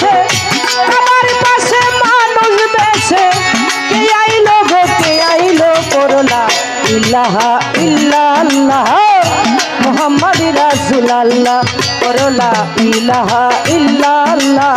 দেশে, আমার পাশে মানুষ দেশে। কে আইলো গো, কে আইলো করলা ইল্লাহা ইল্লাল্লাহ মোহাম্মদ রাসুলাল্লাহ। করলা ইল্লাহা ইল্লাল্লাহ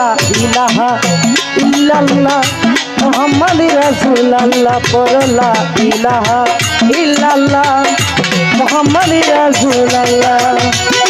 লা ইলাহা ইল্লাল্লাহ মোহাম্মদ রাসূলুল্লাহ পড়ো লা ইলাহা ইল্লাল্লাহ মোহাম্মদ রাসূলুল্লাহ।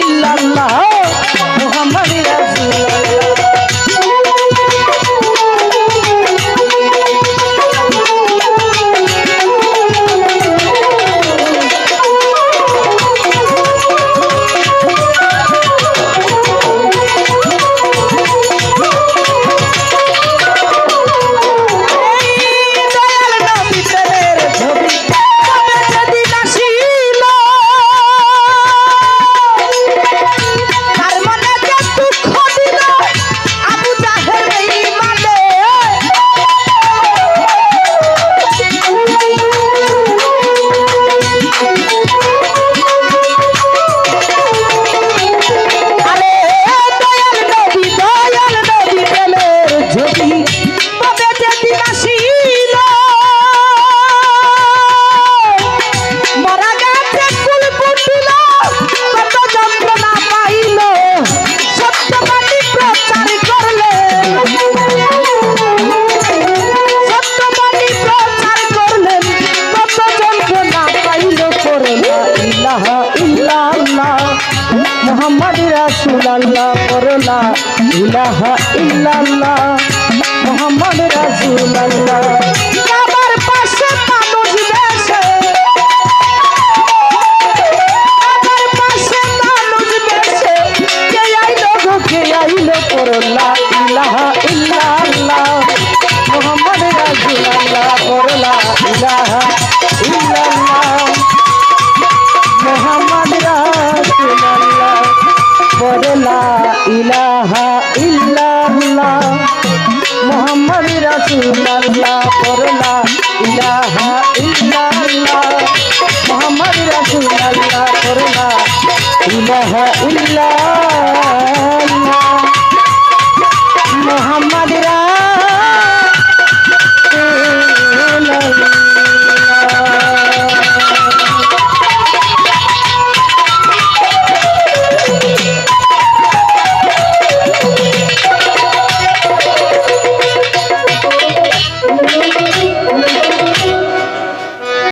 ইল্লাল্লাহ। আল্লাহ করলা ইলাহা ইল্লাল্লাহ মোহাম্মদ রাসূল আল্লাহ আমার পাশে ইলাহা ইল্লাল্লাহ মোহাম্মদ রাসূলুল্লাহ পড়লা ইলাহা ইল্লাল্লাহ মোহাম্মদ রাসূলুল্লাহ পড়লা ইলাহা ইল্লাল্লাহ।